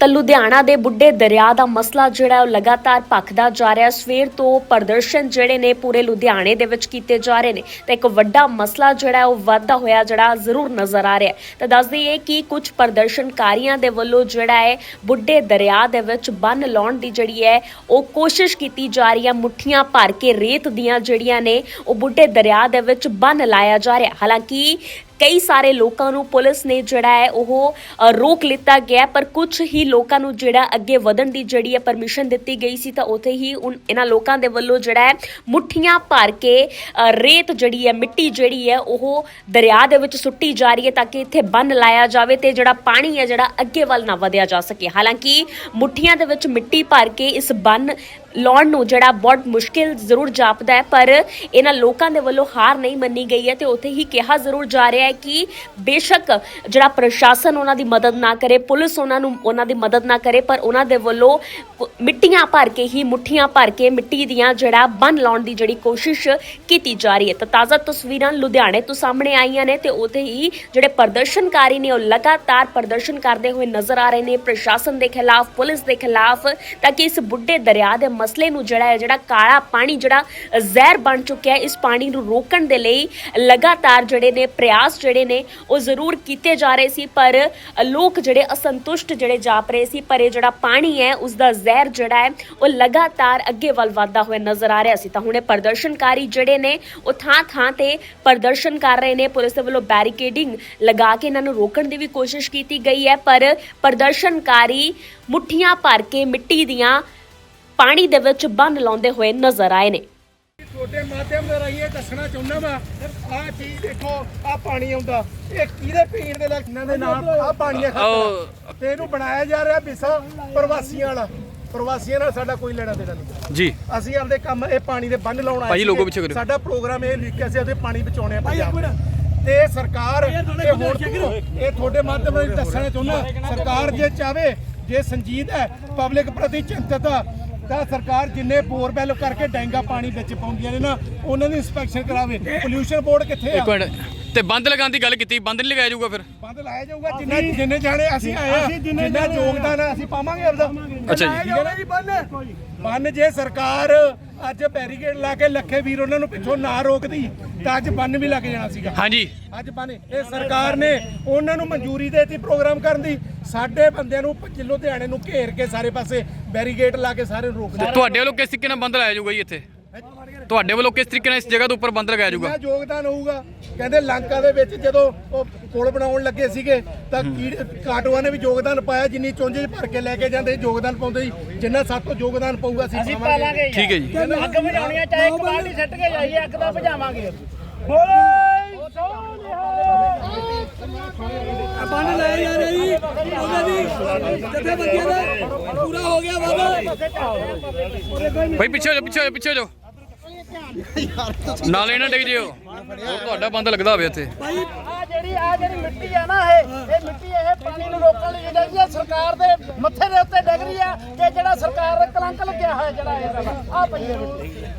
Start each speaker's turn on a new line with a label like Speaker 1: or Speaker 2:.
Speaker 1: ਤਾਂ ਲੁਧਿਆਣਾ ਦੇ ਬੁੱਢੇ ਦਰਿਆ ਦਾ ਮਸਲਾ ਜਿਹੜਾ ਉਹ ਲਗਾਤਾਰ ਭਖਦਾ ਜਾ ਰਿਹਾ ਸਵੇਰ ਤੋਂ ਪ੍ਰਦਰਸ਼ਨ ਜਿਹੜੇ ਨੇ ਪੂਰੇ ਲੁਧਿਆਣੇ ਦੇ ਵਿੱਚ ਕੀਤੇ ਜਾ ਰਹੇ ਨੇ। ਤਾਂ ਇੱਕ ਵੱਡਾ ਮਸਲਾ ਜਿਹੜਾ ਉਹ ਵੱਧਦਾ ਹੋਇਆ ਜਿਹੜਾ ਜ਼ਰੂਰ ਨਜ਼ਰ ਆ ਰਿਹਾ ਤਾਂ ਦੱਸ ਦਈਏ ਕਿ ਕੁਝ ਪ੍ਰਦਰਸ਼ਨਕਾਰੀਆਂ ਦੇ ਵੱਲੋਂ ਜਿਹੜਾ ਹੈ ਬੁੱਢੇ ਦਰਿਆ ਦੇ ਵਿੱਚ ਬੰਨ ਲਾਉਣ ਦੀ ਜਿਹੜੀ ਹੈ ਉਹ ਕੋਸ਼ਿਸ਼ ਕੀਤੀ ਜਾ ਰਹੀ ਹੈ। ਮੁੱਠੀਆਂ ਭਰ ਕੇ ਰੇਤ ਦੀਆਂ ਜਿਹੜੀਆਂ ਨੇ ਉਹ ਬੁੱਢੇ ਦਰਿਆ ਦੇ ਵਿੱਚ ਬੰਨ ਲਾਇਆ ਜਾ ਰਿਹਾ ਹਾਲਾਂਕਿ ਕਈ ਸਾਰੇ ਲੋਕਾਂ ਨੂੰ ਪੁਲਿਸ ਨੇ ਜਿਹੜਾ ਹੈ ਉਹ ਰੋਕ ਲਿੱਤਾ ਗਿਆ, ਪਰ ਕੁਝ ਹੀ ਲੋਕਾਂ ਨੂੰ ਜਿਹੜਾ ਅੱਗੇ ਵਧਣ ਦੀ ਜਿਹੜੀ ਹੈ ਪਰਮਿਸ਼ਨ ਦਿੱਤੀ ਗਈ ਸੀ, ਤਾਂ ਉੱਥੇ ਹੀ ਉਨ- ਇਹਨਾਂ ਲੋਕਾਂ ਦੇ ਵੱਲੋਂ ਜਿਹੜਾ ਹੈ ਮੁੱਠੀਆਂ ਭਰ ਕੇ ਰੇਤ ਜਿਹੜੀ ਹੈ, ਮਿੱਟੀ ਜਿਹੜੀ ਹੈ, ਉਹ ਦਰਿਆ ਦੇ ਵਿੱਚ ਸੁੱਟੀ ਜਾ ਰਹੀ ਹੈ, ਤਾਂ ਕਿ ਇੱਥੇ ਬੰਨ ਲਾਇਆ ਜਾਵੇ ਤੇ ਜਿਹੜਾ ਪਾਣੀ ਹੈ, ਜਿਹੜਾ ਅੱਗੇ ਵੱਲ ਨਾ ਵਧਿਆ ਜਾ ਸਕੇ। ਹਾਲਾਂਕਿ ਮੁੱਠੀਆਂ ਦੇ ਵਿੱਚ ਮਿੱਟੀ ਭਰ ਕੇ ਇਸ ਬੰਨ ਲਾਉਣ ਨੂੰ ਜਿਹੜਾ ਬਹੁਤ ਮੁਸ਼ਕਿਲ ਜ਼ਰੂਰ ਜਾਪਦਾ ਹੈ, ਪਰ ਇਹਨਾਂ ਲੋਕਾਂ ਦੇ ਵੱਲੋਂ ਹਾਰ ਨਹੀਂ ਮੰਨੀ ਗਈ ਹੈ ਤੇ ਉੱਥੇ ਹੀ ਕਿਹਾ ਜ਼ਰੂਰ ਜਾ ਰਿਹਾ ਹੈ ਕਿ ਬੇਸ਼ੱਕ ਜਿਹੜਾ ਪ੍ਰਸ਼ਾਸਨ ਉਹਨਾਂ ਦੀ ਮਦਦ ਨਾ ਕਰੇ, ਪੁਲਿਸ ਉਹਨਾਂ ਨੂੰ, ਉਹਨਾਂ ਦੀ ਮਦਦ ਨਾ ਕਰੇ, ਪਰ ਉਹਨਾਂ ਦੇ ਵੱਲੋਂ ਮਿੱਟੀਆਂ ਭਰ ਕੇ ਹੀ, ਮੁੱਠੀਆਂ ਭਰ ਕੇ ਮਿੱਟੀ ਦੀਆਂ ਜਿਹੜਾ ਬੰਨ ਲਾਉਣ ਦੀ ਜਿਹੜੀ ਕੋਸ਼ਿਸ਼ ਕੀਤੀ ਜਾ ਰਹੀ ਹੈ। ਤਾਂ ਤਾਜ਼ਾ ਤਸਵੀਰਾਂ ਲੁਧਿਆਣੇ ਤੋਂ ਸਾਹਮਣੇ ਆਈਆਂ ਨੇ ਤੇ ਉੱਥੇ ਹੀ ਜਿਹੜੇ ਪ੍ਰਦਰਸ਼ਨਕਾਰੀ ਨੇ ਉਹ ਲਗਾਤਾਰ ਪ੍ਰਦਰਸ਼ਨ ਕਰਦੇ ਹੋਏ ਨਜ਼ਰ ਆ ਰਹੇ ਨੇ। ਪ੍ਰਸ਼ਾਸਨ ਦੇ ਖਿਲਾਫ, ਪੁਲਿਸ ਦੇ ਖਿਲਾਫ, ਤਾਂ ਕਿ ਇਸ ਬੁੱਢੇ ਦਰਿਆ ਦੇ ਮਸਲੇ ਨੂੰ ਜਿਹੜਾ ਹੈ, ਜਿਹੜਾ ਕਾਲਾ ਪਾਣੀ, ਜਿਹੜਾ ਜ਼ਹਿਰ ਬਣ ਚੁੱਕਿਆ ਹੈ, ਇਸ ਪਾਣੀ ਨੂੰ ਰੋਕਣ ਦੇ ਲਈ ਲਗਾਤਾਰ ਜਿਹੜੇ ਨੇ ਪ੍ਰਯਾਸ ਜਿਹੜੇ ਨੇ, ਉਹ ਜ਼ਰੂਰ ਕੀਤੇ ਜਾ ਰਹੇ ਸੀ। ਪਰ ਲੋਕ ਜਿਹੜੇ ਅਸੰਤੁਸ਼ਟ ਜਿਹੜੇ ਜਾਪ ਰਹੇ ਸੀ, ਪਰ ਇਹ ਜਿਹੜਾ ਪਾਣੀ ਹੈ ਉਸ ਦਾ ਜ਼ਹਿਰ ਜਿਹੜਾ ਹੈ, ਉਹ ਲਗਾਤਾਰ ਅੱਗੇ ਵੱਲ ਵਧਦਾ ਹੋਇਆ ਨਜ਼ਰ ਆ ਰਿਹਾ ਸੀ। ਤਾਂ ਹੁਣੇ ਪ੍ਰਦਰਸ਼ਨਕਾਰੀ ਜਿਹੜੇ ਨੇ, ਉਹ ਥਾਂ ਥਾਂ ਤੇ ਪ੍ਰਦਰਸ਼ਨ ਕਰ ਰਹੇ ਨੇ। ਪੁਲਿਸ ਦੇ ਵੱਲੋਂ ਬੈਰੀਕੇਡਿੰਗ ਲਗਾ ਕੇ ਇਹਨਾਂ ਨੂੰ ਰੋਕਣ ਦੀ ਵੀ ਕੋਸ਼ਿਸ਼ ਕੀਤੀ ਗਈ ਹੈ, ਪਰ ਪ੍ਰਦਰਸ਼ਨਕਾਰੀ ਮੁੱਠੀਆਂ ਭਰ ਕੇ ਮਿੱਟੀ ਦੀਆਂ ਪਾਣੀ ਦੇ ਵਿੱਚ ਬੰਨ ਲਾਉਂਦੇ ਹੋਏ ਨਜ਼ਰ ਆਏ ਨੇ।
Speaker 2: ਤੁਹਾਡੇ ਮਾਧਿਅਮ ਦੇ ਰਾਹੀਂ ਇਹ ਦੱਸਣਾ ਚਾਹੁੰਦਾ ਵਾ ਆਹ ਚੀਜ਼ ਦੇਖੋ ਆਹ ਪਾਣੀ ਆਉਂਦਾ। ਇਹ ਕਿਹਦੇ ਪੀਣ ਦੇ ਲਈ ਇਹਨਾਂ ਦੇ ਨਾਮ ਆਹ ਪਾਣੀ ਆ ਖਤਰਾ। ਤੇ ਇਹਨੂੰ ਬਣਾਇਆ ਜਾ ਰਿਹਾ ਵਿਸਾ ਪ੍ਰਵਾਸੀਆਂ ਵਾਲਾ। ਪ੍ਰਵਾਸੀਆਂ ਨਾਲ ਸਾਡਾ ਕੋਈ ਲੈਣਾ ਦੇਣਾ ਨਹੀਂ।
Speaker 3: ਜੀ।
Speaker 2: ਅਸੀਂ ਆਪਦੇ ਕੰਮ ਇਹ ਪਾਣੀ ਦੇ ਬੰਨ ਲਾਉਣ ਆਏ
Speaker 3: ਲੋਗੋ ਕਰਿਓ।
Speaker 2: ਸਾਡਾ ਪ੍ਰੋਗਰਾਮ ਇਹ ਲਿਖਿਆ ਸੀ ਉਹਦੇ ਪਾਣੀ ਬਚਾਉਣੇ ਆ ਪੰਜਾਬ। ਤੇ ਸਰਕਾਰ ਇਹ ਹੁਣ ਤੋਂ ਇਹ ਤੁਹਾਡੇ ਮਾਧਿਅਮ ਰਾਹੀਂ ਦੱਸਣਾ ਚਾਹੁੰਦਾ। ਸਰਕਾਰ ਜੇ ਚਾਵੇ ਜੇ ਸੰਜੀਦ ਹੈ ਪਬਲਿਕ ਪ੍ਰਤੀ ਚਿੰਤਤ ਆ। ਤਾਂ ਸਰਕਾਰ ਜਿੰਨੇ ਬੋਰਵੈਲ ਕਰਕੇ ਡੈਂਗਾ ਪਾਣੀ ਵਿੱਚ ਪਾਉਂਦੀਆਂ ਨੇ ਨਾ ਉਹਨਾਂ ਦੀ ਇਨਸਪੈਕਸ਼ਨ ਕਰਾਵੇ। ਪੋਲਿਊਸ਼ਨ ਬੋਰਡ ਕਿੱਥੇ ਆ?
Speaker 3: ਇੱਕ ਮਿੰਟ। ਤੇ ਬੰਦ ਲਗਾਉਣ ਦੀ ਗੱਲ ਕੀਤੀ ਬੰਦ ਨਹੀਂ ਲਗਾਇਆ ਜਾਊਗਾ ਫਿਰ?
Speaker 2: ਬੰਦ ਲਾਇਆ ਜਾਊਗਾ ਜਿੰਨੇ ਜਿੰਨੇ ਜਾਣੇ ਅਸੀਂ ਆਏ ਆ ਜਿੰਨਾ ਯੋਗਦਾਨ ਆ ਅਸੀਂ ਪਾਵਾਂਗੇ ਆਪਦਾ।
Speaker 3: ਅੱਛਾ ਜੀ।
Speaker 2: ਲਾਇਆ ਜੀ ਬੰਨ ਬੰਨ ਜੇ ਸਰਕਾਰ ਅੱਜ ਬੈਰੀਕੇਡ ਲਾ ਕੇ ਲੱਖੇ ਵੀਰ ਉਹਨਾਂ ਨੂੰ ਪਿੱਛੋਂ ਨਾ ਰੋਕਦੀ ਤਾਂ ਅੱਜ ਬੰਨ ਵੀ ਲੱਗ ਜਾਣਾ ਸੀਗਾ।
Speaker 3: ਹਾਂਜੀ।
Speaker 2: ਅੱਜ ਬੰਨ ਇਹ ਸਰਕਾਰ ਨੇ ਉਹਨਾਂ ਨੂੰ ਮਨਜ਼ੂਰੀ ਦੇਤੀ ਪ੍ਰੋਗਰਾਮ ਕਰਨ ਦੀ। ਸਾਡੇ ਬੰਦਿਆਂ ਨੂੰ ਲੁਧਿਆਣੇ ਨੂੰ ਘੇਰ ਕੇ ਸਾਰੇ ਪਾਸੇ ਬੈਰੀਕੇਡ ਲਾ ਕੇ ਸਾਰੇ ਨੂੰ ਰੋਕ
Speaker 3: ਤੇ ਤੁਹਾਡੇ ਵੱਲੋਂ ਕਿਸ ਤਰੀਕੇ ਨਾਲ ਬੰਦ ਲਾਇਆ ਜਾਊਗਾ ਜੀ ਇੱਥੇ? ਤੁਹਾਡੇ ਵੱਲੋਂ ਕਿਸ ਤਰੀਕੇ ਨਾਲ ਇਸ ਜਗ੍ਹਾ ਦੇ ਉੱਪਰ ਬੰਦ ਲਗਾਇਆ ਜਾਊਗਾ?
Speaker 2: ਕਿੰਨਾ ਯੋਗਦਾਨ ਹੋਊਗਾ ਕਹਿੰਦੇ ਲੰਕਾ ਦੇ ਵਿੱਚ ਜਦੋਂ ਉਹ ਪੁਲ ਬਣਾਉਣ ਲੱਗੇ ਸੀਗੇ ਤਾਂ ਕੀੜ- ਕਾਟੂਆਂ ਨੇ ਵੀ ਯੋਗਦਾਨ ਪਾਇਆ ਜਿੰਨੀ ਚੁੰਝੇ ਭਰ ਕੇ ਲੈ ਕੇ ਜਾਂਦੇ ਯੋਗਦਾਨ ਪਾਉਂਦੇ ਸੀ। ਜਿੰਨਾ ਸਾਤੋਂ ਯੋਗਦਾਨ ਪਊਗਾ ਅਸੀਂ ਪਾਵਾਂਗੇ।
Speaker 3: ਠੀਕ ਹੈ ਜੀ।
Speaker 4: ਅੱਗ ਬੁਝਾਉਣੀਆਂ ਚਾਹੇ ਇੱਕ ਬਾਲਟੀ ਸੱਟ ਕੇ ਜਾਈਏ ਅੱਗ ਦਾ ਬੁਝਾਵਾਂਗੇ। ਬੋਲੇ!
Speaker 5: ਬੰਨ ਲੈ ਜਾ ਰਹੀ ਉਹਨਾਂ ਦੀ ਜਥੇਬੰਦੀਆਂ ਦਾ ਪੂਰਾ ਹੋ ਗਿਆ ਬਾਬਾ
Speaker 3: ਭਾਈ ਪਿੱਛੇ ਹੋ ਜਾਓ ਪਿੱਛੇ ਹੋ ਜਾਓ ਪਿੱਛੇ ਹੋ ਜਾਓ। ਨਾਲੇ ਨਾ ਡਿੱਗ ਜਿਓ। ਉਹ ਤੁਹਾਡਾ ਬੰਦ ਲੱਗਦਾ ਹੋਵੇ ਇੱਥੇ।
Speaker 4: ਆ ਜਿਹੜੀ ਆ ਜਿਹੜੀ ਮਿੱਟੀ ਆ ਨਾ ਇਹ ਇਹ ਮਿੱਟੀ ਇਹ ਪਾਣੀ ਨੂੰ ਰੋਕਣ ਲਈ ਜਿਹੜੀ ਆ ਸਰਕਾਰ ਦੇ ਮੱਥੇ ਦੇ ਉੱਤੇ ਡਿੱਗ ਰਹੀ ਆ ਕਿ ਜਿਹੜਾ ਸਰਕਾਰ ਦਾ ਕਲੰਕ ਲੱਗਿਆ ਹੋਇਆ ਜਿਹੜਾ ਇਹਦਾ ਆ ਪਈ ਹੈ ਮਿੱਟੀ